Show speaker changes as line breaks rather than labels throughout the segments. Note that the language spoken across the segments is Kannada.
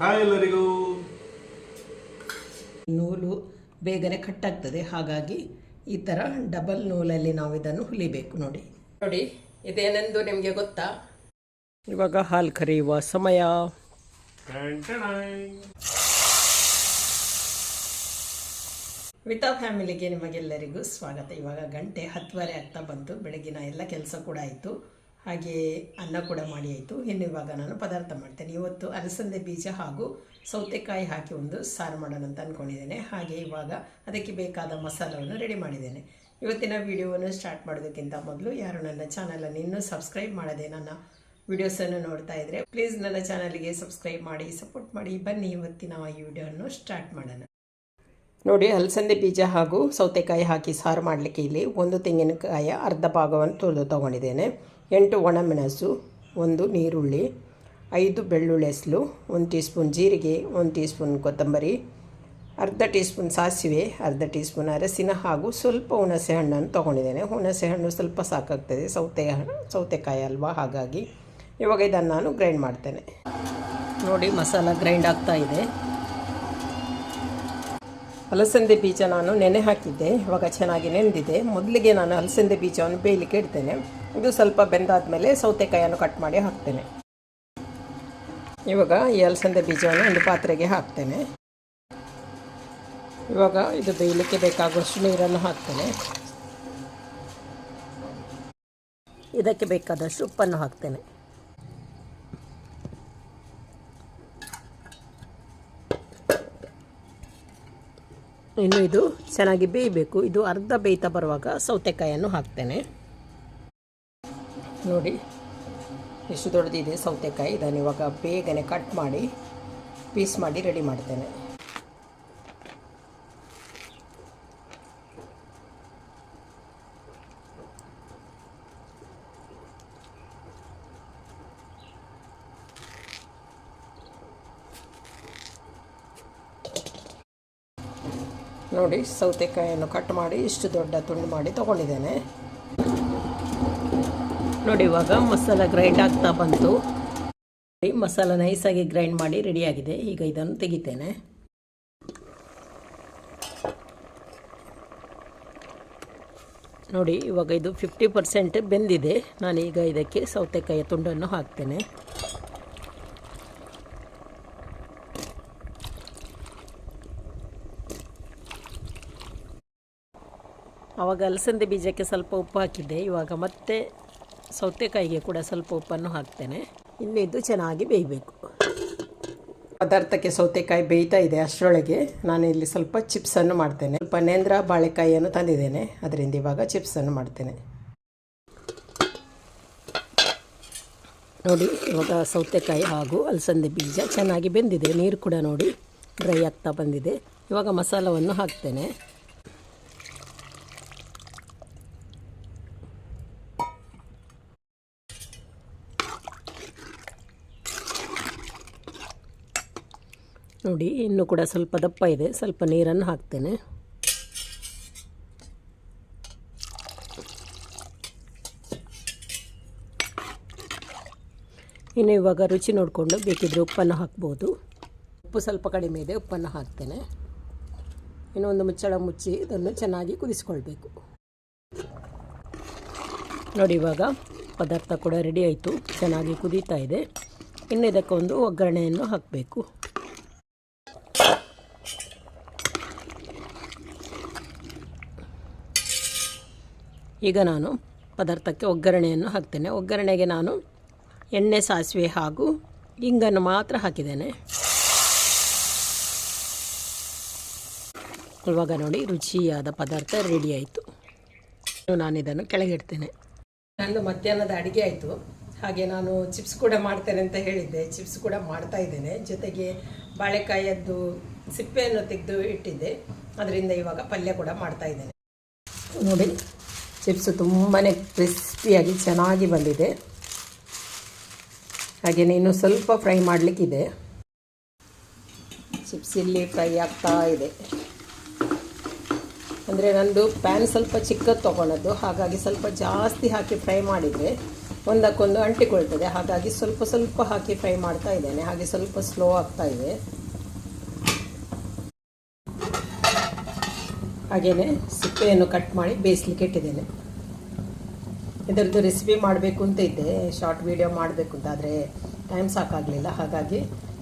ಹಾಯ್ ಎಲ್ಲರಿಗೂ.
ನೂಲು ಬೇಗನೆ ಕಟ್ಟಾಗ್ತದೆ ಹಾಗಾಗಿ ಈ ಥರ ಡಬಲ್ ನೂಲಲ್ಲಿ ನಾವು ಇದನ್ನು ಹುಲಿಬೇಕು ನೋಡಿ. ನೋಡಿ ಇದೇನೆಂದು ನಿಮಗೆ ಗೊತ್ತಾ? ಇವಾಗ ಹಾಲು ಕರೆಯುವ ಸಮಯ. ವಿಟಾ ಫ್ಯಾಮಿಲಿಗೆ ನಿಮಗೆಲ್ಲರಿಗೂ ಸ್ವಾಗತ. ಇವಾಗ ಗಂಟೆ ಹತ್ತುವರೆ ಆಗ್ತಾ ಬಂತು ಬೆಳಗಿನ ಎಲ್ಲ ಕೆಲಸ ಕೂಡ ಆಯಿತು. ಹಾಗೆ ಅನ್ನ ಕೂಡ ಮಾಡಿ ಆಯಿತು. ಇನ್ನು ಇವಾಗ ನಾನು ಪದಾರ್ಥ ಮಾಡ್ತೇನೆ. ಇವತ್ತು ಅಲಸಂದೆ ಬೀಜ ಹಾಗೂ ಸೌತೆಕಾಯಿ ಹಾಕಿ ಒಂದು ಸಾರು ಮಾಡೋಣ ಅಂತ ಅಂದ್ಕೊಂಡಿದ್ದೇನೆ ಹಾಗೆ ಇವಾಗ ಅದಕ್ಕೆ ಬೇಕಾದ ಮಸಾಲವನ್ನು ರೆಡಿ ಮಾಡಿದ್ದೇನೆ. ಇವತ್ತಿನ ವಿಡಿಯೋವನ್ನು ಸ್ಟಾರ್ಟ್ ಮಾಡೋದಕ್ಕಿಂತ ಮೊದಲು ಯಾರು ನನ್ನ ಚಾನಲನ್ನು ಇನ್ನೂ ಸಬ್ಸ್ಕ್ರೈಬ್ ಮಾಡದೆ ನನ್ನ ವಿಡಿಯೋಸನ್ನು ನೋಡ್ತಾ ಇದ್ದರೆ ಪ್ಲೀಸ್ ನನ್ನ ಚಾನಲ್ಗೆ ಸಬ್ಸ್ಕ್ರೈಬ್ ಮಾಡಿ ಸಪೋರ್ಟ್ ಮಾಡಿ. ಬನ್ನಿ ಇವತ್ತಿನ ಈ ವಿಡಿಯೋವನ್ನು ಸ್ಟಾರ್ಟ್ ಮಾಡೋಣ. ನೋಡಿ, ಅಲಸಂದೆ ಬೀಜ ಹಾಗೂ ಸೌತೆಕಾಯಿ ಹಾಕಿ ಸಾರು ಮಾಡಲಿಕ್ಕೆ ಇಲ್ಲಿ ಒಂದು ತೆಂಗಿನಕಾಯಿಯ ಅರ್ಧ ಭಾಗವನ್ನು ತುರಿದು ತೊಗೊಂಡಿದ್ದೇನೆ. ಎಂಟು ಒಣಮೆಣಸು, ಒಂದು ನೀರುಳ್ಳಿ ಐದು ಬೆಳ್ಳುಳ್ಳಿ ಹೆಸಲು ಒಂದು ಟೀ ಸ್ಪೂನ್ ಜೀರಿಗೆ, ಒಂದು ಟೀ ಸ್ಪೂನ್ ಕೊತ್ತಂಬರಿ, ಅರ್ಧ ಟೀ ಸ್ಪೂನ್ ಸಾಸಿವೆ, ಅರ್ಧ ಟೀ ಸ್ಪೂನ್ ಅರಸಿನ ಹಾಗೂ ಸ್ವಲ್ಪ ಹುಣಸೆ ಹಣ್ಣನ್ನು ತೊಗೊಂಡಿದ್ದೇನೆ. ಹುಣಸೆ ಹಣ್ಣು ಸ್ವಲ್ಪ ಸಾಕಾಗ್ತದೆ. ಸೌತೆ ಸೌತೆಕಾಯಿ ಅಲ್ವಾ? ಹಾಗಾಗಿ ಇವಾಗ ಇದನ್ನು ನಾನು ಗ್ರೈಂಡ್ ಮಾಡ್ತೇನೆ. ನೋಡಿ, ಮಸಾಲ ಗ್ರೈಂಡ್ ಆಗ್ತಾ ಇದೆ. ಅಲಸಂದೆ ಬೀಜ ನಾನು ನೆನೆ ಹಾಕಿದ್ದೆ. ಇವಾಗ ಚೆನ್ನಾಗಿ ನೆನೆದಿದೆ ಮೊದಲಿಗೆ ನಾನು ಅಲಸಂದೆ ಬೀಜವನ್ನು ಬೇಯಲಿಕ್ಕೆ ಇಡ್ತೇನೆ. ಇದು ಸ್ವಲ್ಪ ಬೆಂದಾದ ಸೌತೆಕಾಯಿಯನ್ನು ಕಟ್ ಮಾಡಿ ಹಾಕ್ತೇನೆ. ಇವಾಗ ಈ ಅಲಸಂದೆ ಬೀಜವನ್ನು ಒಂದು ಪಾತ್ರೆಗೆ ಹಾಕ್ತೇನೆ. ಇವಾಗ ಇದು ಬೇಯಲಿಕ್ಕೆ ಬೇಕಾಗುವಷ್ಟು ನೀರನ್ನು ಹಾಕ್ತೇನೆ. ಇದಕ್ಕೆ ಬೇಕಾದಷ್ಟು ಉಪ್ಪನ್ನು ಹಾಕ್ತೇನೆ. ಇನ್ನು ಇದು ಚೆನ್ನಾಗಿ ಬೇಯಬೇಕು. ಇದು ಅರ್ಧ ಬೇಯ್ತಾ ಬರುವಾಗ ಸೌತೆಕಾಯಿಯನ್ನು ಹಾಕ್ತೇನೆ. ನೋಡಿ, ಎಷ್ಟು ದೊಡ್ಡದಿದೆ ಸೌತೆಕಾಯಿ. ಇದನ್ನು ಇವಾಗ ಬೇಗನೆ ಕಟ್ ಮಾಡಿ ಪೀಸ್ ಮಾಡಿ ರೆಡಿ ಮಾಡ್ತೇನೆ. ನೋಡಿ, ಸೌತೆಕಾಯಿಯನ್ನು ಕಟ್ ಮಾಡಿ, ಇಷ್ಟು ದೊಡ್ಡ ತುಂಡು ಮಾಡಿ ತೊಗೊಂಡಿದ್ದೇನೆ. ನೋಡಿ ಇವಾಗ ಮಸಾಲ ಗ್ರೈಂಡ್ ಆಗ್ತಾ ಬಂತು. ಮಸಾಲ ನೈಸಾಗಿ ಗ್ರೈಂಡ್ ಮಾಡಿ ರೆಡಿಯಾಗಿದೆ ಈಗ ಇದನ್ನು ತೆಗಿತೇನೆ. ನೋಡಿ, ಇವಾಗ ಇದು ಫಿಫ್ಟಿ ಪರ್ಸೆಂಟ್ ಬೆಂದಿದೆ. ನಾನೀಗ ಇದಕ್ಕೆ ಸೌತೆಕಾಯಿಯ ತುಂಡನ್ನು ಹಾಕ್ತೇನೆ. ಆವಾಗ ಅಲಸಂದೆ ಬೀಜಕ್ಕೆ ಸ್ವಲ್ಪ ಉಪ್ಪು ಹಾಕಿದ್ದೆ. ಇವಾಗ ಮತ್ತೆ ಸೌತೆಕಾಯಿಗೆ ಕೂಡ ಸ್ವಲ್ಪ ಉಪ್ಪನ್ನು ಹಾಕ್ತೇನೆ. ಇನ್ನಿದ್ದು ಚೆನ್ನಾಗಿ ಬೇಯಬೇಕು. ಪದಾರ್ಥಕ್ಕೆ ಸೌತೆಕಾಯಿ ಬೇಯ್ತಾ ಇದೆ ಅಷ್ಟರೊಳಗೆ. ನಾನು ಇಲ್ಲಿ ಸ್ವಲ್ಪ ಚಿಪ್ಸನ್ನು ಮಾಡ್ತೇನೆ. ಸ್ವಲ್ಪ ನೇಂದ್ರ ಬಾಳೆಕಾಯಿಯನ್ನು ತಂದಿದ್ದೇನೆ. ಅದರಿಂದ ಇವಾಗ ಚಿಪ್ಸನ್ನು ಮಾಡ್ತೇನೆ. ನೋಡಿ, ಇವಾಗ ಸೌತೆಕಾಯಿ ಹಾಗೂ ಅಲಸಂದೆ ಬೀಜ ಚೆನ್ನಾಗಿ ಬೆಂದಿದೆ. ನೀರು ಕೂಡ ನೋಡಿ, ಡ್ರೈ ಆಗ್ತಾ ಬಂದಿದೆ. ಇವಾಗ ಮಸಾಲವನ್ನು ಹಾಕ್ತೇನೆ. ನೋಡಿ, ಇನ್ನು ಕೂಡ ಸ್ವಲ್ಪ ದಪ್ಪ ಇದೆ. ಸ್ವಲ್ಪ ನೀರನ್ನು ಹಾಕ್ತೇನೆ. ಇನ್ನು ಇವಾಗ ರುಚಿ ನೋಡಿಕೊಂಡು ಬೇಕಿದ್ರೆ ಉಪ್ಪನ್ನು ಹಾಕ್ಬೋದು. ಉಪ್ಪು ಸ್ವಲ್ಪ ಕಡಿಮೆ ಇದೆ, ಉಪ್ಪನ್ನು ಹಾಕ್ತೇನೆ. ಇನ್ನೊಂದು ಮುಚ್ಚಳ ಮುಚ್ಚಿ ಇದನ್ನು ಚೆನ್ನಾಗಿ ಕುದಿಸ್ಕೊಳ್ಬೇಕು. ನೋಡಿ, ಇವಾಗ ಪದಾರ್ಥ ಕೂಡ ರೆಡಿ ಆಯಿತು. ಚೆನ್ನಾಗಿ ಕುದೀತಾ ಇದೆ. ಇನ್ನು ಇದಕ್ಕೊಂದು ಒಗ್ಗರಣೆಯನ್ನು ಹಾಕಬೇಕು. ಈಗ ನಾನು ಪದಾರ್ಥಕ್ಕೆ ಒಗ್ಗರಣೆಯನ್ನು ಹಾಕ್ತೇನೆ. ಒಗ್ಗರಣೆಗೆ ನಾನು ಎಣ್ಣೆ, ಸಾಸಿವೆ ಹಾಗೂ ಇಂಗನ್ನು ಮಾತ್ರ ಹಾಕಿದ್ದೇನೆ. ಇವಾಗ ನೋಡಿ ರುಚಿಯಾದ ಪದಾರ್ಥ ರೆಡಿ ಆಯಿತು. ನಾನು ಇದನ್ನು ಕೆಳಗಿಡ್ತೇನೆ ನಂದು ಮಧ್ಯಾಹ್ನದ ಅಡುಗೆ ಆಯಿತು. ಹಾಗೆ ನಾನು ಚಿಪ್ಸ್ ಕೂಡ ಮಾಡ್ತೇನೆ ಅಂತ ಹೇಳಿದ್ದೆ. ಚಿಪ್ಸ್ ಕೂಡ ಮಾಡ್ತಾ ಇದ್ದೇನೆ. ಜೊತೆಗೆ ಬಾಳೆಕಾಯದ್ದು ಸಿಪ್ಪೆಯನ್ನು ತೆಗೆದು ಇಟ್ಟಿದ್ದೆ. ಅದರಿಂದ ಇವಾಗ ಪಲ್ಯ ಕೂಡ ಮಾಡ್ತಾ ಇದ್ದೇನೆ. ನೋಡಿ ಚಿಪ್ಸ್ ತುಂಬಾ ಕ್ರಿಸ್ಪಿಯಾಗಿ ಚೆನ್ನಾಗಿ ಬಂದಿದೆ. ಹಾಗೆಯೇ ಇನ್ನು ಸ್ವಲ್ಪ ಫ್ರೈ ಮಾಡಲಿಕ್ಕಿದೆ. ಚಿಪ್ಸ್ ಇಲ್ಲಿ ಫ್ರೈ ಆಗ್ತಾ ಇದೆ. ಅಂದರೆ ನಂದು ಪ್ಯಾನ್ ಸ್ವಲ್ಪ ಚಿಕ್ಕದು ತೊಗೊಳೋದು, ಹಾಗಾಗಿ ಸ್ವಲ್ಪ ಜಾಸ್ತಿ ಹಾಕಿ ಫ್ರೈ ಮಾಡಿದರೆ ಒಂದಕ್ಕೊಂದು ಅಂಟಿಕೊಳ್ತದೆ. ಹಾಗಾಗಿ ಸ್ವಲ್ಪ ಸ್ವಲ್ಪ ಹಾಕಿ ಫ್ರೈ ಮಾಡ್ತಾ ಇದ್ದೇನೆ. ಹಾಗೆ ಸ್ವಲ್ಪ ಸ್ಲೋ ಆಗ್ತಾ ಇದೆ. ಹಾಗೆಯೇ ಸಿಪ್ಪೆಯನ್ನು ಕಟ್ ಮಾಡಿ ಬೇಯಿಸ್ಲಿಕ್ಕೆ ಇಟ್ಟಿದ್ದೇನೆ. ಇದರದ್ದು ರೆಸಿಪಿ ಮಾಡಬೇಕು ಅಂತ ಇದ್ದೆ. ಶಾರ್ಟ್ ವಿಡಿಯೋ ಮಾಡಬೇಕು ಅಂತ ಆದರೆ ಟೈಮ್ ಸಾಕಾಗಲಿಲ್ಲ. ಹಾಗಾಗಿ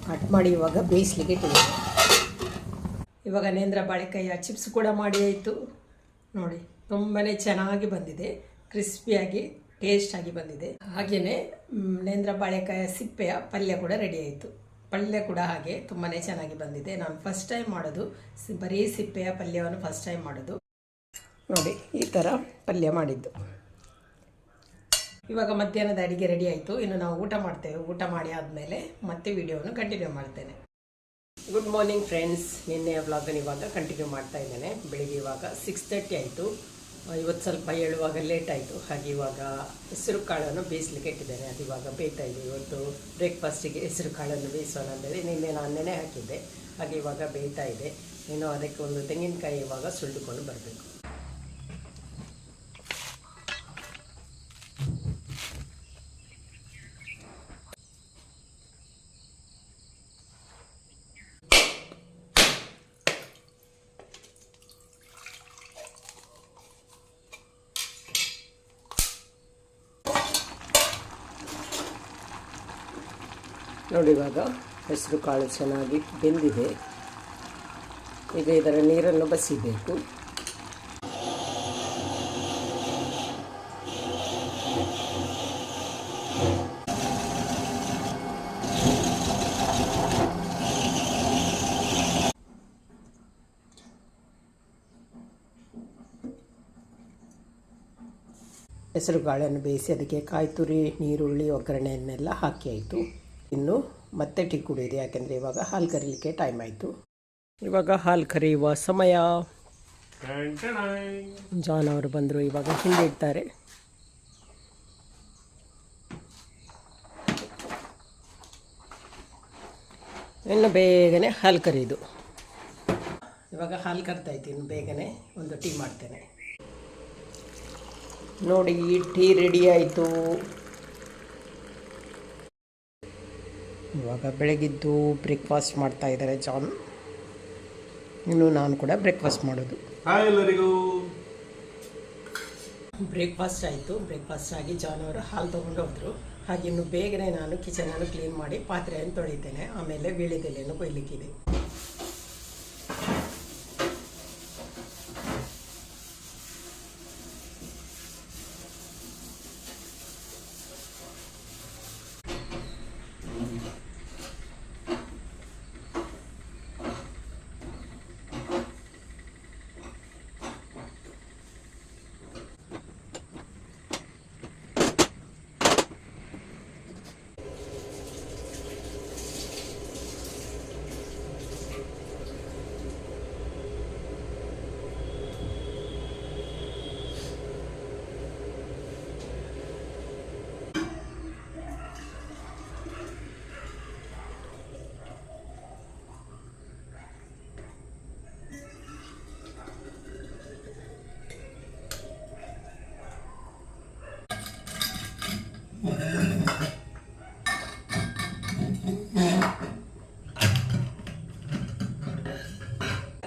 ಕಟ್ ಮಾಡಿ ಇವಾಗ ಬೇಯಿಸ್ಲಿಕ್ಕೆ ಇಟ್ಟಿದ್ದೆ ಇವಾಗ ನೇಂದ್ರ ಬಾಳೆಕಾಯಿಯ ಚಿಪ್ಸ್ ಕೂಡ ಮಾಡಿ ಆಯಿತು. ನೋಡಿ ತುಂಬಾ ಚೆನ್ನಾಗಿ ಬಂದಿದೆ. ಕ್ರಿಸ್ಪಿಯಾಗಿ ಟೇಸ್ಟಾಗಿ ಬಂದಿದೆ. ಹಾಗೆಯೇ ನೇಂದ್ರ ಬಾಳೆಕಾಯ ಸಿಪ್ಪೆಯ ಪಲ್ಯ ಕೂಡ ರೆಡಿ ಆಯಿತು. ಪಲ್ಯ ಕೂಡ ಹಾಗೆ ತುಂಬಾ ಚೆನ್ನಾಗಿ ಬಂದಿದೆ. ನಾನು ಫಸ್ಟ್ ಟೈಮ್ ಮಾಡೋದು. ಬರೀ ಸಿಪ್ಪೆಯ ಪಲ್ಯವನ್ನು ಫಸ್ಟ್ ಟೈಮ್ ಮಾಡೋದು. ನೋಡಿ, ಈ ಥರ ಪಲ್ಯ ಮಾಡಿದ್ದು. ಇವಾಗ ಮಧ್ಯಾಹ್ನದ ಅಡಿಗೆ ರೆಡಿ ಆಯಿತು. ಇನ್ನು ನಾವು ಊಟ ಮಾಡ್ತೇವೆ. ಊಟ ಮಾಡಿ ಆದಮೇಲೆ ಮತ್ತೆ ವಿಡಿಯೋವನ್ನು ಕಂಟಿನ್ಯೂ ಮಾಡ್ತೇನೆ. ಗುಡ್ ಮಾರ್ನಿಂಗ್ ಫ್ರೆಂಡ್ಸ್ ನಿನ್ನೆಯ ವ್ಲಾಗನ್ನು ಇವಾಗ ಕಂಟಿನ್ಯೂ ಮಾಡ್ತಾ ಇದ್ದೇನೆ. ಬೆಳಿಗ್ಗೆ ಇವಾಗ ಸಿಕ್ಸ್ ತರ್ಟಿ ಆಯಿತು. ಇವತ್ತು ಸ್ವಲ್ಪ ಹೇಳುವಾಗ ಲೇಟ್ ಆಯಿತು. ಹಾಗೆ ಇವಾಗ ಹೆಸರು ಕಾಳನ್ನು ಬೇಯಿಸ್ಲಿಕ್ಕೆ ಇಟ್ಟಿದ್ದೇನೆ. ಅದು ಇವಾಗ ಬೇಯ್ತಾ ಇದೆ. ಇವತ್ತು ಬ್ರೇಕ್ಫಾಸ್ಟಿಗೆ ಹೆಸರು ಕಾಳನ್ನು ಬೇಯಿಸೋಣ ಅಂತೇಳಿ ನಿನ್ನೆ ನಾನು ನೆನೆ ಹಾಕಿದ್ದೆ. ಹಾಗೆ ಇವಾಗ ಬೇಯ್ತಾ ಇದೆ. ಇನ್ನು ಅದಕ್ಕೆ ಒಂದು ತೆಂಗಿನಕಾಯಿ ಇವಾಗ ಸುಳಿದುಕೊಂಡು ಬರಬೇಕು. ನೋಡಿ ಇವಾಗ ಹೆಸರು ಕಾಳು ಚೆನ್ನಾಗಿ ಬೆಂದಿದೆ. ಈಗ ಇದರ ನೀರನ್ನು ಬಸಿಬೇಕು. ಹೆಸರು ಕಾಳನ್ನು ಬೇಯಿಸಿ ಅದಕ್ಕೆ ಕಾಯಿ ತುರಿ ನೀರುಳ್ಳಿ, ಒಗ್ಗರಣೆಯನ್ನೆಲ್ಲ ಹಾಕಿ ಆಯಿತು. ಇನ್ನು ಮತ್ತೆ ಟೀ ಕುಡಿಯಿರಿ, ಯಾಕೆಂದರೆ ಇವಾಗ ಹಾಲು ಕರೀಲಿಕ್ಕೆ ಟೈಮ್ ಆಯಿತು. ಇವಾಗ ಹಾಲು ಕರೆಯುವ ಸಮಯ. ಜಾನ್ ಅವರು ಬಂದರು, ಇವಾಗ ಹಿಂದೆ ಇಡ್ತಾರೆ ಇನ್ನು ಬೇಗನೆ ಹಾಲು ಕರೆಯೋದು. ಇವಾಗ ಹಾಲು ಕರ್ತಾ ಇದ್ದೀನಿ ಬೇಗನೆ ಒಂದು ಟೀ ಮಾಡ್ತೇನೆ. ನೋಡಿ, ಟೀ ರೆಡಿ ಆಯಿತು. ಇವಾಗ ಬೆಳಗಿದ್ದು ಬ್ರೇಕ್ಫಾಸ್ಟ್ ಮಾಡ್ತಾ ಇದ್ದಾರೆ ಜಾನ್ ಇನ್ನು ನಾನು ಕೂಡ ಬ್ರೇಕ್ಫಾಸ್ಟ್ ಮಾಡೋದು.
ಹಾಯ್ ಎಲ್ಲರಿಗೂ.
ಬ್ರೇಕ್ಫಾಸ್ಟ್ ಆಯಿತು. ಬ್ರೇಕ್ಫಾಸ್ಟ್ ಆಗಿ ಜಾನ್ ಅವರು ಹಾಲು ತೊಗೊಂಡು ಹೋದರು. ಹಾಗೆ ಇನ್ನು ಬೇಗನೆ ನಾನು ಕಿಚನನ್ನು ಕ್ಲೀನ್ ಮಾಡಿ ಪಾತ್ರೆಯನ್ನು ತೊಳಿತೇನೆ. ಆಮೇಲೆ ವೀಳ್ಯದೆಲೆಯನ್ನು ಕೊಯ್ಲಿಕ್ಕಿದೆ.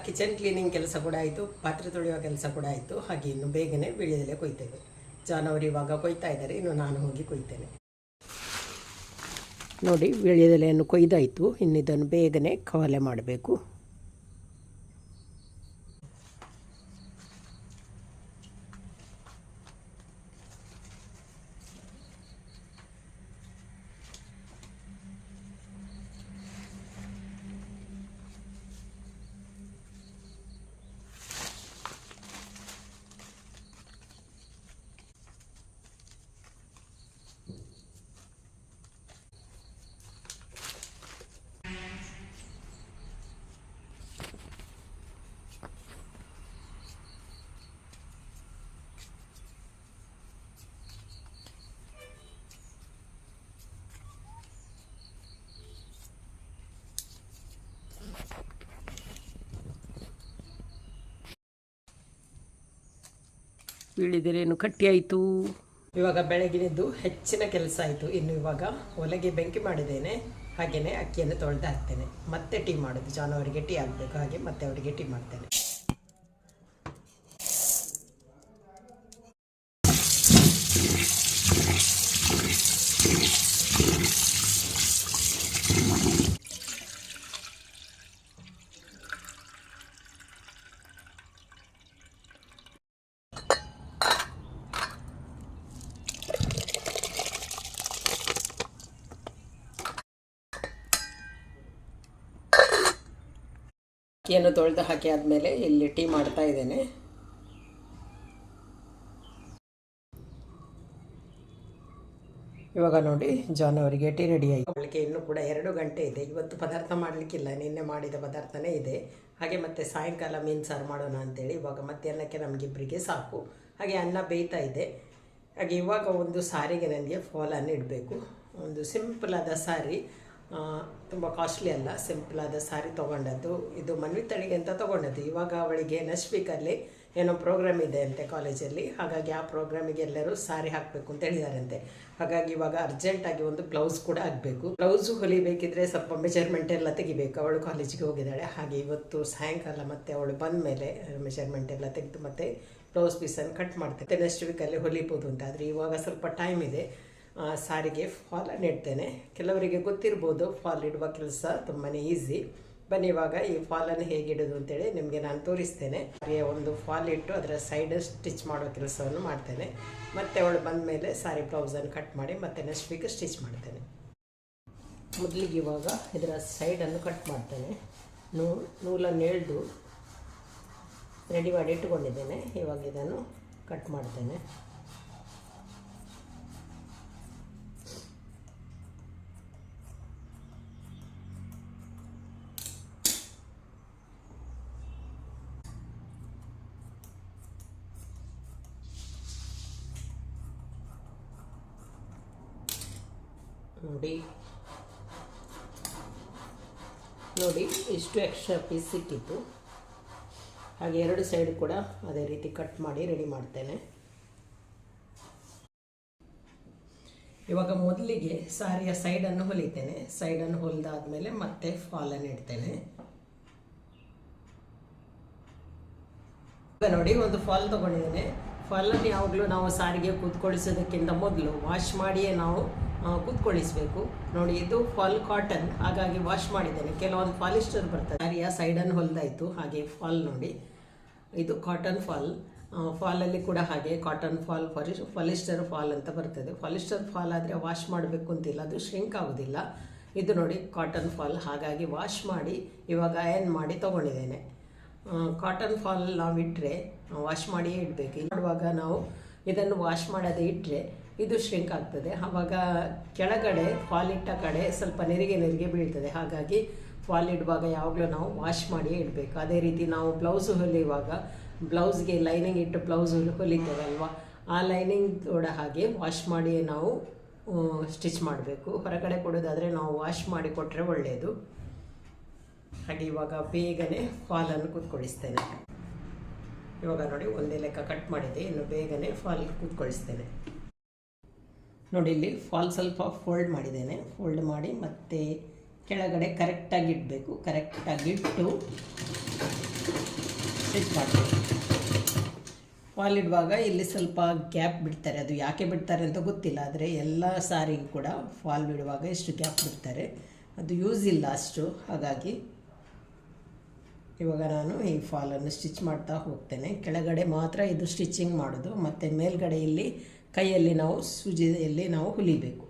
ಕಿಚನ್ ಕ್ಲೀನಿಂಗ್ ಕೆಲಸ ಕೂಡ ಆಯಿತು, ಪಾತ್ರೆ ತೊಳೆಯುವ ಕೆಲಸ ಕೂಡ ಆಯಿತು. ಹಾಗೆ ಇನ್ನು ಬೇಗನೆ ವೀಳ್ಯದೆಲೆ ಕೊಯ್ತೇವೆ. ಜಾನ್ ಅವರು ಇವಾಗ ಕೊಯ್ತಾ ಇದ್ದಾರೆ, ಇನ್ನು ನಾನು ಹೋಗಿ ಕೊಯ್ತೇನೆ. ನೋಡಿ ವಿಳ್ಯದೆಲೆಯನ್ನು ಕೊಯ್ದಾಯಿತು. ಇನ್ನು ಇದನ್ನು ಬೇಗನೆ ಕವಲೆ ಮಾಡಬೇಕು. ವೀಳ್ಯದೆಲೆಯನ್ನು ಕಟ್ಟಿ ಆಯಿತು. ಇವಾಗ ಬೆಳಗಿನದ್ದು ಹೆಚ್ಚಿನ ಕೆಲಸ ಆಯಿತು. ಇನ್ನು ಇವಾಗ ಒಲೆಗೆ ಬೆಂಕಿ ಮಾಡಿದ್ದೇನೆ. ಹಾಗೆಯೇ ಅಕ್ಕಿಯನ್ನು ತೊಳೆದು ಹಾಕ್ತೇನೆ. ಮತ್ತೆ ಟೀ ಮಾಡೋದು. ಜಾನುವಾರಿಗೆ ಟೀ ಆಗಬೇಕು ಹಾಗೆ ಮತ್ತೆ ಅವರಿಗೆ ಟೀ ಮಾಡ್ತೇನೆ. ಅಕ್ಕಿಯನ್ನು ತೊಳೆದು ಹಾಕಿ ಆದಮೇಲೆ ಇಲ್ಲಿ ಟೀ ಮಾಡ್ತಾ ಇದ್ದೇನೆ. ಇವಾಗ ನೋಡಿ ಜಾನ್ ಅವರಿಗೆ ಟೀ ರೆಡಿ ಆಯಿತು. ಬೆಳಿಗ್ಗೆ ಇನ್ನೂ ಕೂಡ ಎರಡು ಗಂಟೆ ಇದೆ. ಇವತ್ತು ಪದಾರ್ಥ ಮಾಡಲಿಕ್ಕಿಲ್ಲ. ನಿನ್ನೆ ಮಾಡಿದ ಪದಾರ್ಥನೇ ಇದೆ. ಹಾಗೆ ಮತ್ತೆ ಸಾಯಂಕಾಲ ಮೀನು ಸಾರು ಮಾಡೋಣ ಅಂತೇಳಿ ಇವಾಗ ಮಧ್ಯಾಹ್ನಕ್ಕೆ ನಮಗಿಬ್ಬರಿಗೆ ಸಾಕು. ಹಾಗೆ ಅನ್ನ ಬೇಯ್ತಾ ಇದೆ. ಹಾಗೆ ಇವಾಗ ಒಂದು ಸಾರಿಗೆ ನನಗೆ ಫಾಲನ್ನು ಇಡಬೇಕು. ಒಂದು ಸಿಂಪಲ್ ಆದ ಸಾರಿ ತುಂಬ ಕಾಸ್ಟ್ಲಿ ಅಲ್ಲ. ಸಿಂಪಲ್ ಆದ ಸಾರಿ ತೊಗೊಂಡದ್ದು. ಇದು ಮನ್ವಿತಳಿಗೆ ಅಂತ ತೊಗೊಂಡದ್ದು. ಇವಾಗ ಅವಳಿಗೆ ನೆಕ್ಸ್ಟ್ ವೀಕಲ್ಲಿ ಏನೋ ಪ್ರೋಗ್ರಾಮ್ ಇದೆ ಅಂತೆ ಕಾಲೇಜಲ್ಲಿ ಹಾಗಾಗಿ ಆ ಪ್ರೋಗ್ರಾಮಿಗೆ ಎಲ್ಲರೂ ಸಾರಿ ಹಾಕಬೇಕು ಅಂತ ಹೇಳಿದಾರಂತೆ. ಹಾಗಾಗಿ ಇವಾಗ ಅರ್ಜೆಂಟಾಗಿ ಒಂದು ಬ್ಲೌಸ್ ಕೂಡ ಆಗಬೇಕು ಬ್ಲೌಸು ಹೊಲಿಬೇಕಿದ್ರೆ ಸ್ವಲ್ಪ ಮೆಜರ್ಮೆಂಟ್ ಎಲ್ಲ ತೆಗಿಬೇಕು. ಅವಳು ಕಾಲೇಜಿಗೆ ಹೋಗಿದ್ದಾಳೆ. ಹಾಗೆ ಇವತ್ತು ಸಾಯಂಕಾಲ ಮತ್ತೆ ಅವಳು ಬಂದ ಮೇಲೆ ಮೆಜರ್ಮೆಂಟ್ ಎಲ್ಲ ತೆಗೆದು ಮತ್ತೆ ಬ್ಲೌಸ್ ಪೀಸನ್ನು ಕಟ್ ಮಾಡ್ತೇವೆ ನೆಕ್ಸ್ಟ್ ವೀಕಲ್ಲಿ ಹೊಲಿಬೋದು ಅಂತ. ಆದರೆ ಇವಾಗ ಸ್ವಲ್ಪ ಟೈಮ್ ಇದೆ. ಸಾರಿಗೆ ಫಾಲ್ ನೆಡ್ತೇನೆ. ಕೆಲವರಿಗೆ ಗೊತ್ತಿರ್ಬೋದು, ಫಾಲ್ ಇಡುವ ಕೆಲಸ ತುಂಬಾ ಈಸಿ. ಬನ್ನಿ, ಇವಾಗ ಈ ಫಾಲನ್ನು ಹೇಗೆ ಇಡೋದು ಅಂತೇಳಿ ನಿಮಗೆ ನಾನು ತೋರಿಸ್ತೇನೆ. ಹಾಗೆ ಒಂದು ಫಾಲ್ ಇಟ್ಟು ಅದರ ಸೈಡ್ ಸ್ಟಿಚ್ ಮಾಡೋ ಕೆಲಸವನ್ನು ಮಾಡ್ತೇನೆ. ಮತ್ತೆ ಅವಳು ಬಂದ ಮೇಲೆ ಸಾರಿ ಬ್ಲೌಸನ್ನು ಕಟ್ ಮಾಡಿ ಮತ್ತೆ ನೆಕ್ಸ್ಟ್ ವೀಕ್ ಸ್ಟಿಚ್ ಮಾಡ್ತೇನೆ. ಮೊದಲಿಗೆ ಇವಾಗ ಇದರ ಸೈಡನ್ನು ಕಟ್ ಮಾಡ್ತೇನೆ. ನೂ, ನೂಲನ್ನು ಎಳೆದು ರೆಡಿ ಮಾಡಿ ಇಟ್ಟುಕೊಂಡಿದ್ದೇನೆ. ಇವಾಗ ಇದನ್ನು ಕಟ್ ಮಾಡ್ತೇನೆ. ನೋಡಿ. ನೋಡಿ, ಇಷ್ಟು ಎಕ್ಸ್ಟ್ರಾ ಪೀಸ್ ಸಿಕ್ಕಿತ್ತು. ಹಾಗೆ ಎರಡು ಸೈಡ್ ಕೂಡ ಅದೇ ರೀತಿ ಕಟ್ ಮಾಡಿ ರೆಡಿ ಮಾಡ್ತೇನೆ. ಇವಾಗ ಮೊದಲಿಗೆ ಸಾರಿಯ ಸೈಡನ್ನು ಹೊಲಿತೇನೆ. ಸೈಡನ್ನು ಹೊಲಿದಾದ್ಮೇಲೆ ಮತ್ತೆ ಫಾಲನ್ನು ಇಡ್ತೇನೆ. ಈಗ ನೋಡಿ, ಒಂದು ಫಾಲ್ ತೊಗೊಂಡಿದ್ದೇನೆ. ಫಾಲನ್ನು ಯಾವಾಗಲೂ ನಾವು ಸಾರಿಗೆ ಕೂತ್ಕೊಳಿಸೋದಕ್ಕಿಂತ ಮೊದಲು ವಾಶ್ ಮಾಡಿಯೇ ನಾವು ಆ, ಕೂತ್ಕೊಳಿಸ್ಬೇಕು ನೋಡಿ ಇದು ಫಾಲ್ ಕಾಟನ್ ಹಾಗಾಗಿ ವಾಶ್ ಮಾಡಿದ್ದೇನೆ. ಕೆಲವೊಂದು ಪಾಲಿಸ್ಟರ್ ಬರ್ತದೆ. ಸಾರಿಯ ಸೈಡನ್ನು ಹೊಲಿದಾಯಿತು. ಹಾಗೆ ಫಾಲ್ ನೋಡಿ. ಇದು ಕಾಟನ್ ಫಾಲ್. ಫಾಲಲ್ಲಿ ಕೂಡ ಹಾಗೆ ಕಾಟನ್ ಫಾಲ್ ಫಾಲಿಸ್ ಫಾಲಿಸ್ಟರ್ ಫಾಲ್ ಅಂತ ಬರ್ತದೆ. ಫಾಲಿಸ್ಟರ್ ಫಾಲ್ ಆದರೆ ವಾಶ್ ಮಾಡಬೇಕು ಅಂತಿಲ್ಲ ಅದು ಶ್ರಿಂಕ್ ಆಗೋದಿಲ್ಲ. ಇದು ನೋಡಿ ಕಾಟನ್ ಫಾಲ್. ಹಾಗಾಗಿ ವಾಶ್ ಮಾಡಿ ಇವಾಗ ಅಯನ್ ಮಾಡಿ ತೊಗೊಂಡಿದ್ದೇನೆ. ಕಾಟನ್ ಫಾಲ್ ನಾವು ಇಟ್ಟರೆ ವಾಶ್ ಮಾಡಿಯೇ ಇಡಬೇಕು. ಮಾಡುವಾಗ ನಾವು ಇದನ್ನು ವಾಶ್ ಮಾಡದೆ ಇಟ್ಟರೆ ಇದು ಶ್ರಿಂಕ್ ಆಗ್ತದೆ. ಆವಾಗ ಕೆಳಗಡೆ ಫಾಲಿಟ್ಟ ಕಡೆ ಸ್ವಲ್ಪ ನೆರಿಗೆ ನೆರಿಗೆ ಬೀಳ್ತದೆ. ಹಾಗಾಗಿ ಫಾಲ್ ಇಡುವಾಗ ಯಾವಾಗಲೂ ನಾವು ವಾಶ್ ಮಾಡಿಯೇ ಇಡಬೇಕು. ಅದೇ ರೀತಿ ನಾವು ಬ್ಲೌಸ್ ಹೊಲಿಯುವಾಗ ಬ್ಲೌಸ್ಗೆ ಲೈನಿಂಗ್ ಇಟ್ಟು ಬ್ಲೌಸ್ ಹೊಲಿತೇವೆ ಅಲ್ವಾ? ಆ ಲೈನಿಂಗ್ ಕೂಡ ಹಾಗೆ ವಾಶ್ ಮಾಡಿಯೇ ನಾವು ಸ್ಟಿಚ್ ಮಾಡಬೇಕು. ಹೊರಗಡೆ ಕೊಡೋದಾದರೆ ನಾವು ವಾಶ್ ಮಾಡಿ ಕೊಟ್ಟರೆ ಒಳ್ಳೆಯದು ಹಾಗೆ ಇವಾಗ ಬೇಗನೆ ಫಾಲನ್ನು ಕೂತ್ಕೊಳಿಸ್ತೇನೆ. ಇವಾಗ ನೋಡಿ ಒಂದೇ ಲೆಕ್ಕ ಕಟ್ ಮಾಡಿದೆ. ಇನ್ನು ಬೇಗನೆ ಫಾಲ್ ಕೂತ್ಕೊಳಿಸ್ತೇನೆ. ನೋಡಿ, ಇಲ್ಲಿ ಫಾಲ್ ಸ್ವಲ್ಪ ಫೋಲ್ಡ್ ಮಾಡಿದ್ದೇನೆ. ಫೋಲ್ಡ್ ಮಾಡಿ ಮತ್ತೆ ಕೆಳಗಡೆ ಕರೆಕ್ಟಾಗಿ ಇಡಬೇಕು. ಕರೆಕ್ಟಾಗಿ ಇಟ್ಟು ಸ್ಟಿಚ್ ಮಾಡಬೇಕು. ಫಾಲ್ ಇಡುವಾಗ ಇಲ್ಲಿ ಸ್ವಲ್ಪ ಗ್ಯಾಪ್ ಬಿಡ್ತಾರೆ. ಅದು ಯಾಕೆ ಬಿಡ್ತಾರೆ ಅಂತ ಗೊತ್ತಿಲ್ಲ, ಆದರೆ ಎಲ್ಲ ಸಾರಿಗೂ ಕೂಡ ಫಾಲ್ ಬಿಡುವಾಗ ಇಷ್ಟು ಗ್ಯಾಪ್ ಬಿಡ್ತಾರೆ. ಅದು ಯೂಸ್ ಇಲ್ಲ ಅಷ್ಟು. ಹಾಗಾಗಿ ಇವಾಗ ನಾನು ಈ ಫಾಲನ್ನು ಸ್ಟಿಚ್ ಮಾಡ್ತಾ ಹೋಗ್ತೇನೆ. ಕೆಳಗಡೆ ಮಾತ್ರ ಇದು ಸ್ಟಿಚಿಂಗ್ ಮಾಡೋದು. ಮತ್ತು ಮೇಲ್ಗಡೆ ಇಲ್ಲಿ ಕೈಯಲ್ಲಿ ನಾವು ಸೂಜಿಯಲ್ಲಿ ನಾವು ಹೊಲಿಬೇಕು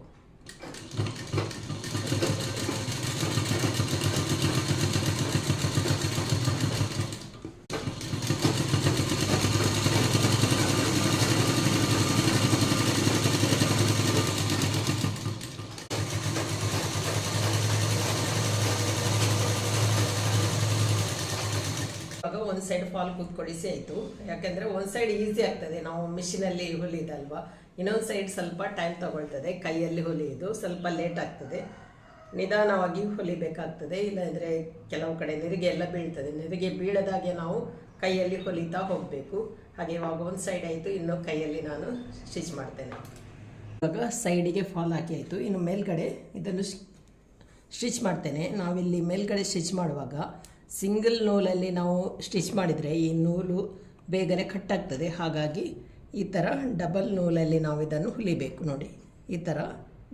ಇವಾಗ ಒಂದು ಸೈಡ್ ಫಾಲ್ ಕೂತ್ಕೊಡಿಸಿ ಆಯಿತು ಯಾಕೆಂದರೆ ಒಂದು ಸೈಡ್ ಈಸಿ ಆಗ್ತದೆ. ನಾವು ಮಿಷಿನಲ್ಲಿ ಹೊಲಿದಲ್ವಾ ಇನ್ನೊಂದು ಸೈಡ್ ಸ್ವಲ್ಪ ಟೈಮ್ ತಗೊಳ್ತದೆ. ಕೈಯಲ್ಲಿ ಹೊಲಿಯೋದು ಸ್ವಲ್ಪ ಲೇಟ್ ಆಗ್ತದೆ. ನಿಧಾನವಾಗಿ ಹೊಲಿಬೇಕಾಗ್ತದೆ. ಇಲ್ಲಾಂದರೆ ಕೆಲವು ಕಡೆ ನೆರಿಗೆ ಎಲ್ಲ ಬೀಳ್ತದೆ. ನೆರಿಗೆ ಬೀಳದಾಗೆ ನಾವು ಕೈಯಲ್ಲಿ ಹೊಲಿತಾ ಹೋಗಬೇಕು. ಹಾಗೆ ಇವಾಗ ಒಂದು ಸೈಡ್ ಆಯಿತು. ಇನ್ನು ಕೈಯಲ್ಲಿ ನಾನು ಸ್ಟಿಚ್ ಮಾಡ್ತೇನೆ. ಇವಾಗ ಸೈಡಿಗೆ ಫಾಲ್ ಹಾಕಿ ಆಯಿತು. ಇನ್ನು ಮೇಲ್ಗಡೆ ಇದನ್ನು ಸ್ಟಿಚ್ ಮಾಡ್ತೇನೆ. ನಾವಿಲ್ಲಿ ಮೇಲ್ಗಡೆ ಸ್ಟಿಚ್ ಮಾಡುವಾಗ ಸಿಂಗಲ್ ನೂಲಲ್ಲಿ ನಾವು ಸ್ಟಿಚ್ ಮಾಡಿದರೆ ಈ ನೂಲು ಬೇಗನೆ ಕಟ್ಟಾಗ್ತದೆ. ಹಾಗಾಗಿ ಈ ಥರ ಡಬಲ್ ನೂಲಲ್ಲಿ ನಾವು ಇದನ್ನು ಹೊಲಿಬೇಕು ನೋಡಿ. ಈ ಥರ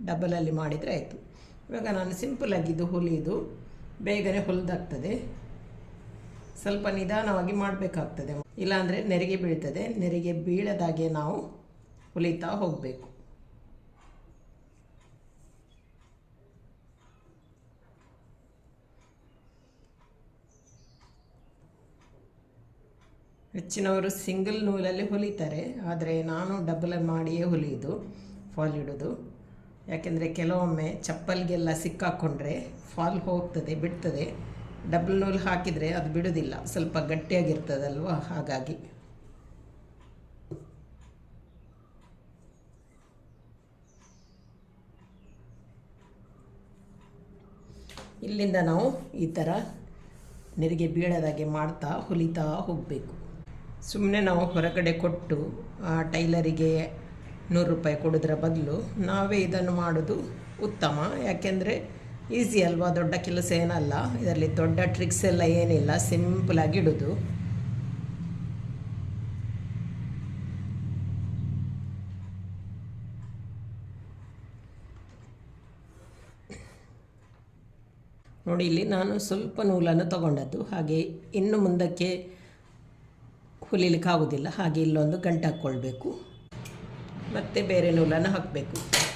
ಡಬಲಲ್ಲಿ ಮಾಡಿದರೆ ಆಯಿತು. ಇವಾಗ ನಾನು ಸಿಂಪಲಾಗಿದ್ದು ಹೊಲಿದು ಬೇಗನೆ ಹೊಲಿದಾಗ್ತದೆ. ಸ್ವಲ್ಪ ನಿಧಾನವಾಗಿ ಮಾಡಬೇಕಾಗ್ತದೆ. ಇಲ್ಲಾಂದರೆ ನೆರಿಗೆ ಬೀಳ್ತದೆ. ನೆರಿಗೆ ಬೀಳದಾಗೆ ನಾವು ಹೊಲಿತಾ ಹೋಗಬೇಕು. ಹೆಚ್ಚಿನವರು ಸಿಂಗಲ್ ನೂಲಲ್ಲಿ ಹೊಲಿತಾರೆ, ಆದರೆ ನಾನು ಡಬಲ್ ಮಾಡಿಯೇ ಹೊಲಿಯೋದು ಫಾಲ್ ಇಡೋದು ಯಾಕೆಂದರೆ ಕೆಲವೊಮ್ಮೆ ಚಪ್ಪಲ್ಗೆಲ್ಲ ಸಿಕ್ಕಾಕ್ಕೊಂಡ್ರೆ ಫಾಲ್ ಹೋಗ್ತದೆ, ಬಿಡ್ತದೆ. ಡಬಲ್ ನೂಲು ಹಾಕಿದರೆ ಅದು ಬಿಡೋದಿಲ್ಲ, ಸ್ವಲ್ಪ ಗಟ್ಟಿಯಾಗಿರ್ತದಲ್ವ? ಹಾಗಾಗಿ. ಇಲ್ಲಿಂದ ನಾವು ಈ ಥರ ನೆರಿಗೆ ಬೀಳದಾಗೆ ಮಾಡ್ತಾ, ಹೊಲಿತಾ ಹೋಗಬೇಕು. ಸುಮ್ಮನೆ ನಾವು ಹೊರಗಡೆ ಕೊಟ್ಟು, ಆ ಟೈಲರಿಗೆ ನೂರು ರೂಪಾಯಿ ಕೊಡೋದ್ರ ಬದಲು ನಾವೇ ಇದನ್ನು ಮಾಡೋದು ಉತ್ತಮ. ಯಾಕೆಂದರೆ ಈಸಿ ಅಲ್ವಾ? ದೊಡ್ಡ ಕೆಲಸ ಏನಲ್ಲ. ಇದರಲ್ಲಿ ದೊಡ್ಡ ಟ್ರಿಕ್ಸ್ ಎಲ್ಲ ಏನಿಲ್ಲ. ಸಿಂಪಲಾಗಿ ಇಡೋದು ನೋಡಿ, ಇಲ್ಲಿ ನಾನು ಸ್ವಲ್ಪ ನೂಲನ್ನು ತಗೊಂಡದ್ದು. ಹಾಗೆ ಇನ್ನು ಮುಂದಕ್ಕೆ ಹೊಲಿಲಿಕ್ಕೆ ಆಗೋದಿಲ್ಲ. ಹಾಗೆ ಇಲ್ಲೊಂದು ಗಂಟು ಹಾಕ್ಕೊಳ್ಬೇಕು. ಮತ್ತು ಬೇರೆ ನೂಲನ್ನು ಹಾಕಬೇಕು.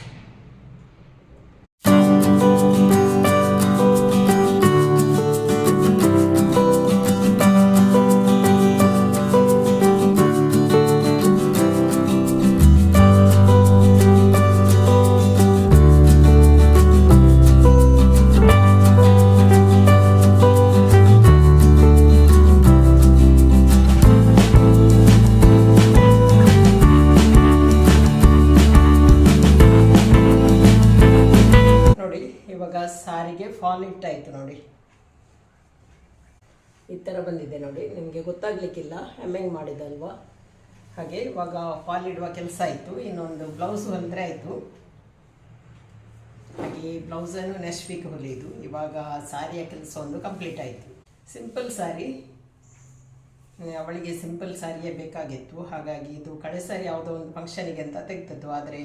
ಇವಾಗ ಫಾಲ್ ಇಡುವ ಕೆಲಸ ಆಯಿತು. ಇನ್ನೊಂದು ಬ್ಲೌಸ್ ಹೊಲಿದ್ರೆ ಆಯಿತು. ಹಾಗೆ ಬ್ಲೌಸನ್ನು ನೆಕ್ಸ್ಟ್ ವೀಕ್ ಹೊಲಿಯೋದು. ಇವಾಗ ಸಾರಿಯ ಕೆಲಸ ಒಂದು ಕಂಪ್ಲೀಟ್ ಆಯಿತು. ಸಿಂಪಲ್ ಸಾರಿ ಅವಳಿಗೆ ಸಿಂಪಲ್ ಸಾರಿಯೇ ಬೇಕಾಗಿತ್ತು. ಹಾಗಾಗಿ ಇದು ಕಡೆ ಸಾರಿ ಯಾವುದೋ ಒಂದು ಫಂಕ್ಷನಿಗೆ ಅಂತ ತೆಗ್ದದ್ದು. ಆದರೆ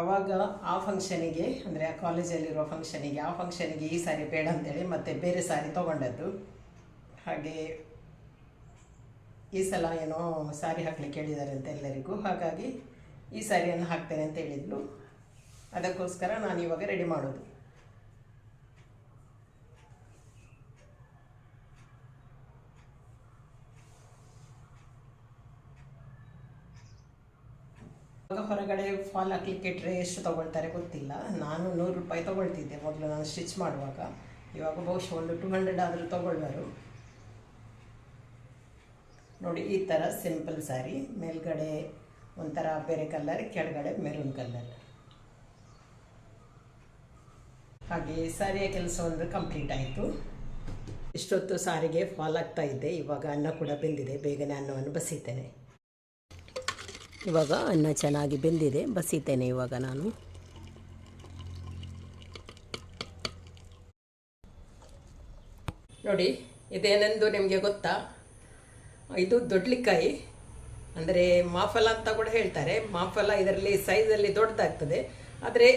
ಆವಾಗ ಆ ಫಂಕ್ಷನಿಗೆ ಅಂದರೆ ಆ ಕಾಲೇಜಲ್ಲಿರೋ ಫಂಕ್ಷನಿಗೆ ಆ ಫಂಕ್ಷನಿಗೆ ಈ ಸಾರಿ ಬೇಡ ಅಂತೇಳಿ ಮತ್ತೆ ಬೇರೆ ಸಾರಿ ತೊಗೊಂಡದ್ದು. ಹಾಗೆ ಈ ಸಲ ಏನೋ ಸಾರಿ ಹಾಕ್ಲಿಕ್ಕೆ ಹೇಳಿದ್ದಾರೆ ಅಂತ ಎಲ್ಲರಿಗೂ. ಹಾಗಾಗಿ ಈ ಸಾರಿಯನ್ನು ಹಾಕ್ತೇನೆ ಅಂತ ಹೇಳಿದ್ಲು. ಅದಕ್ಕೋಸ್ಕರ ನಾನು ಇವಾಗ ರೆಡಿ ಮಾಡೋದು. ಹೊರಗಡೆ ಫಾಲ್ ಹಾಕ್ಲಿಕ್ಕೆ ಇಟ್ಟರೆ ಎಷ್ಟು ತೊಗೊಳ್ತಾರೆ ಗೊತ್ತಿಲ್ಲ. ನಾನು ನೂರು ರೂಪಾಯಿ ತೊಗೊಳ್ತಿದ್ದೆ. ಮೊದಲು ನಾನು ಸ್ಟಿಚ್ ಮಾಡುವಾಗ. ಇವಾಗ ಬಹುಶಃ ಒಂದು ಟು ಹಂಡ್ರೆಡ್ ಆದರೂ ತೊಗೊಳ್ಬಾರು ನೋಡಿ, ಈ ಥರ ಸಿಂಪಲ್ ಸ್ಯಾರಿ ಮೇಲ್ಗಡೆ ಒಂಥರ ಬೇರೆ ಕಲರ್ ಕೆಳಗಡೆ ಮೆರೂನ್ ಕಲರ್ ಹಾಗೆ ಸಾರಿಯ ಕೆಲಸ ಒಂದು ಕಂಪ್ಲೀಟ್ ಆಯಿತು. ಇಷ್ಟೊತ್ತು ಸಾರಿಗೆ ಫಾಲ್ ಆಗ್ತಾ ಇದ್ದೆ ಇವಾಗ ಅನ್ನ ಕೂಡ ಬೆಂದಿದೆ. ಬೇಗನೆ ಅನ್ನವನ್ನು ಬಸಿತೇನೆ. ಇವಾಗ ಅನ್ನ ಚೆನ್ನಾಗಿ ಬೆಂದಿದೆ. ಬಸೀತೇನೆ ಇವಾಗ ನಾನು. ನೋಡಿ, ಇದೇನೆಂದು ನಿಮಗೆ ಗೊತ್ತಾ? ಇದು ದೊಡ್ಲಿಕಾಯಿ. ಅಂದರೆ ಮಾಫಲ ಅಂತ ಕೂಡ ಹೇಳ್ತಾರೆ. ಮಾಫಲ ಇದರಲ್ಲಿ ಸೈಜಲ್ಲಿ ದೊಡ್ಡದಾಗ್ತದೆ. ಆದರೆ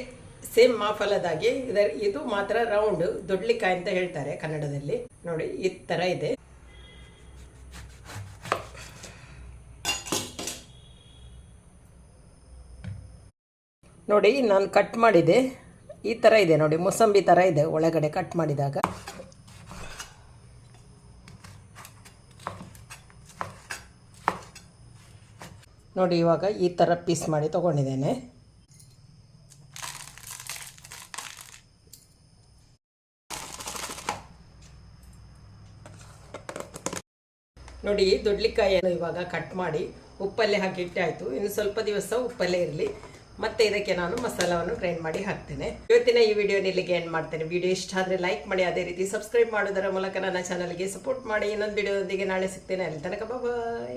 ಸೇಮ್ ಮಾಫಲದಾಗಿ ಇದರ ಇದು ಮಾತ್ರ ರೌಂಡ್ ದೊಡ್ಲಿಕಾಯಿ ಅಂತ ಹೇಳ್ತಾರೆ ಕನ್ನಡದಲ್ಲಿ. ನೋಡಿ, ಈ ಥರ ಇದೆ. ನೋಡಿ, ನಾನು ಕಟ್ ಮಾಡಿದೆ. ಈ ಥರ ಇದೆ ನೋಡಿ, ಮೊಸಂಬಿ ಥರ ಇದೆ ಒಳಗಡೆ ಕಟ್ ಮಾಡಿದಾಗ. ನೋಡಿ ಇವಾಗ ಈ ಥರ ಪೀಸ್ ಮಾಡಿ ತೊಗೊಂಡಿದ್ದೇನೆ. ನೋಡಿ ದೊಡ್ಲಿಕಾಯಿಯನ್ನು ಇವಾಗ ಕಟ್ ಮಾಡಿ ಉಪ್ಪಲ್ಲೇ ಹಾಕಿ ಇಟ್ಟಾಯಿತು ಇನ್ನು ಸ್ವಲ್ಪ ದಿವಸ ಉಪ್ಪಲ್ಲೇ ಇರಲಿ. ಮತ್ತೆ ಇದಕ್ಕೆ ನಾನು ಮಸಾಲವನ್ನು ಗ್ರೈಂಡ್ ಮಾಡಿ ಹಾಕ್ತೇನೆ. ಇವತ್ತಿನ ಈ ವಿಡಿಯೋ ಇಲ್ಲಿಗೆ ಎಂಡ್ ಮಾಡ್ತೇನೆ. ವಿಡಿಯೋ ಇಷ್ಟ ಆದರೆ ಲೈಕ್ ಮಾಡಿ, ಅದೇ ರೀತಿ ಸಬ್ಸ್ಕ್ರೈಬ್ ಮಾಡೋದರ ಮೂಲಕ ನನ್ನ ಚಾನಲ್ಗೆ ಸಪೋರ್ಟ್ ಮಾಡಿ. ಇನ್ನೊಂದು ವಿಡಿಯೋದೊಂದಿಗೆ ನಾಳೆ ಸಿಗ್ತೇನೆ. ಅಲ್ಲಿ ತನಕ ಬಾಯ್